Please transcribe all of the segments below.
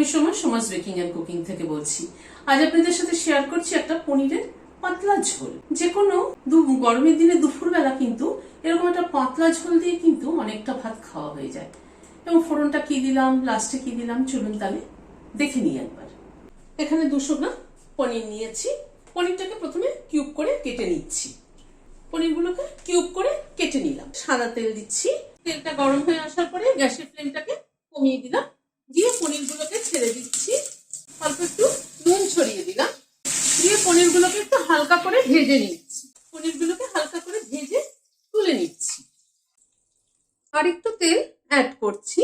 আমি সমাজ সমাজ বেকিং অ্যান্ড কুকিং থেকে বলছি। আজ আপনাদের সাথে শেয়ার করছি একটা পনিরের পাতলা ঝোল। যে কোনো গরমের দিনে দুপুরবেলা কিন্তু এরকম একটা পাতলা ঝোল দিয়ে কিন্তু অনেকটা ভাত খাওয়া হয়ে যায়। এবং ফোড়নটা কি দিলাম লাস্টে কি দিলাম, চলুন তাহলে দেখে নিই একবার। এখানে দুশো গ্রাম পনির নিয়েছি। পনিরটাকে প্রথমে কিউব করে কেটে নিচ্ছি। পনিরগুলোকে কিউব করে কেটে নিলাম। সাদা তেল দিচ্ছি। তেলটা গরম হয়ে আসার পরে গ্যাসের ফ্লেমটাকে কমিয়ে দিলাম। ছেড়ে দিচ্ছি। অল্প একটু নুন ছড়িয়ে দিলাম। দিয়ে পনিরগুলোকে একটু হালকা করে ভেজে নিচ্ছি। পনিরগুলোকে হালকা করে ভেজে তুলে নিচ্ছি। আর একটু তেল অ্যাড করছি।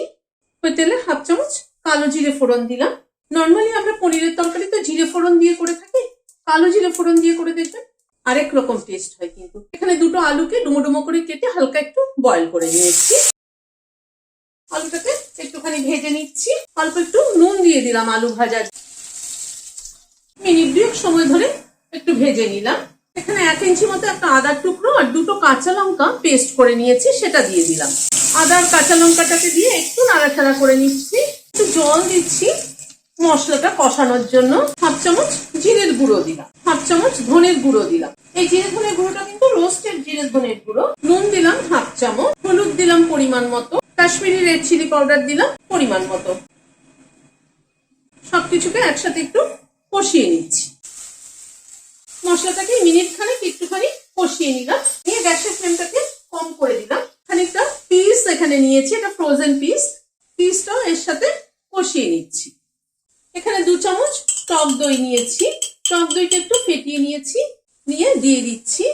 ওই তেলে হাফ চামচ কালো জিরে ফোড়ন দিলাম। নর্মালি আমরা পনিরের তরকারি তো জিরে ফোড়ন দিয়ে করে থাকি। কালো জিরে ফোড়ন দিয়ে করে দেখবেন আরেক রকম টেস্ট হয় কিন্তু। এখানে দুটো আলুকে ডুমো ডুমো করে কেটে হালকা একটু বয়েল করে নিয়েছি। আলুটাকে একটুখানি ভেজে নিচ্ছি। অল্প একটু নুন দিয়ে দিলাম আলু ভাজা মিনিট দুয়েক সময় ধরে একটু ভেজে নিলাম। এখানে এক ইঞ্চি মতো একটা আদার টুকরো আর দুটো কাঁচা লঙ্কা পেস্ট করে নিয়েছি, সেটা দিয়ে দিলাম। আদা আর কাঁচা লঙ্কাটাকে দিয়ে একটু নাড়াচাড়া করে নিচ্ছি। একটু জল দিচ্ছি মশলাটা কষানোর জন্য। হাফ চামচ জিরের গুঁড়ো দিলাম। হাফ চামচ ধনের গুঁড়ো দিলাম। এই জিরে ধনের গুঁড়োটা কিন্তু রোস্টেড জিরে ধনের গুঁড়ো। নুন দিলাম হাফ চামচ। হলুদ দিলাম পরিমাণ মতো। কাশ্মীরি রেড চিলি পাউডার দিলাম পরিমাণ মতো। সবকিছুকে একসাথে একটু কষিয়ে নিচ্ছি। মশলাটাকে মিনিট খানেক একটুখানি কষিয়ে নিলাম। নিয়ে গ্যাসের ফ্লেমটাকে কম করে দিলাম। খানিকটা পিস এখানে নিয়েছি, এটা ফ্রোজেন পিস পিসটাও এর সাথে কষিয়ে নিচ্ছি। এখানে দু চামচ টক দই নিয়েছি। টক দইটা একটু ফেটিয়ে নিয়েছি। নিয়ে দিয়ে দিচ্ছি।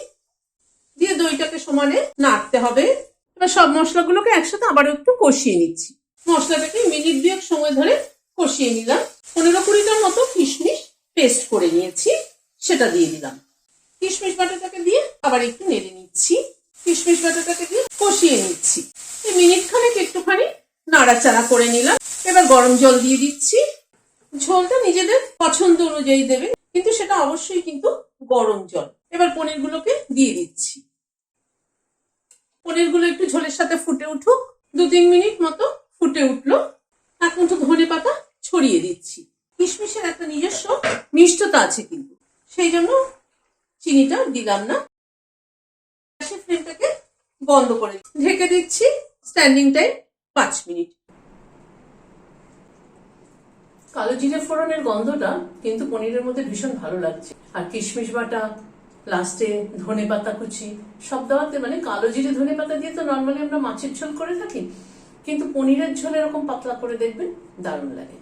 দিয়ে দইটাকে সমানে নাড়তে হবে। সব মশলাগুলোকে একসাথে আবার একটু কষিয়ে নিচ্ছি। মশলাটাকে মিনিট দুয়েক সময় ধরে কষিয়ে নিলাম। পনেরো কুড়িটার মতো কিশমিশ পেস্ট করে নিয়েছি, সেটা দিয়ে দিলাম। কিশমিশ বাটাটাকে দিয়ে আবার একটু নেড়ে নিচ্ছি। কিশমিশ বাটাটাকে দিয়ে কষিয়ে নিচ্ছি। মিনিট খানেক একটুখানি নাড়াচাড়া করে নিলাম। এবার গরম জল দিয়ে দিচ্ছি। ঝোলটা নিজেদের পছন্দ অনুযায়ী দেবে কিন্তু সেটা অবশ্যই কিন্তু গরম জল। এবার পনিরগুলোকে দিয়ে দিচ্ছি। পনিরগুলো একটু ঝোলের সাথে ফুটে উঠুক দু তিন মিনিট মতো ফুটে উঠল। এখন তো ধনে পাতা ছড়িয়ে দিচ্ছি। কিশমিশের একটা নিজস্ব মিষ্টতা আছে কিন্তু। সেই জন্য চিনিটা দিলাম না। গ্যাসের ফ্লেমটাকে বন্ধ করে ঢেকে দিচ্ছি স্ট্যান্ডিং টাইম পাঁচ মিনিট। কালো জিরে ফোড়নের গন্ধটা কিন্তু পনিরের মধ্যে ভীষণ ভালো লাগছে। আর কিশমিশ বাটা লাস্টে ধনে পাতা কুচি, সব দাওয়াতে মানে কালো জিরে ধনে পাতা দিয়ে তো নর্মালি আমরা মাছের ঝোল করে থাকি, কিন্তু পনিরের ঝোল এরকম পাতলা করে দেখবেন দারুণ লাগে।